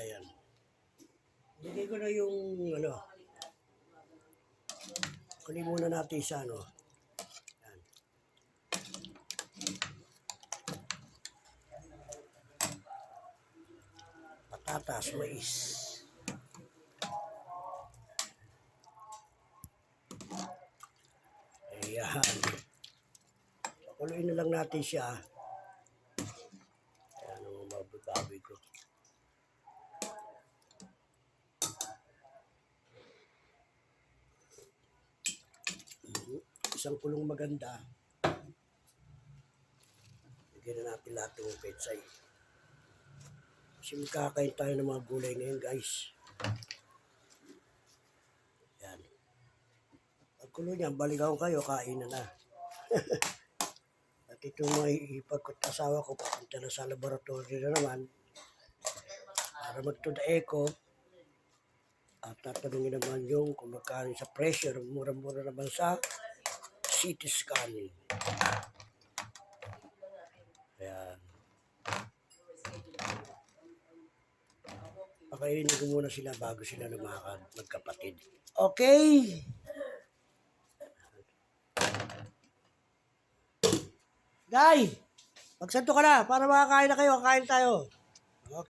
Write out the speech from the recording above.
Ayan. Bigay ko na yung ano. Kunin muna natin sa ano. Ayan. Patatas, mais. Ayan. Pakuloyin na lang natin siya. Ayan ang mga baboy ko. Mhm. Isang kulong maganda. Bigyan na natin lahat ng petsay. Kasi magkakain tayo ng mga gulay ngayon guys. Yan. Pagkulo niya, baligaw kayo, kain na na. At itong mga ipag ko ko, papunta na sa laboratory na naman para magtuda echo. At tatanungin naman yung kung magkano sa pressure, mura-mura naman sa CT scan. Ayan. Pakainin ko muna sila bago sila lumakad, magkapatid. Okay! Day! Magsanto ka na para makakain na kayo, kakain tayo.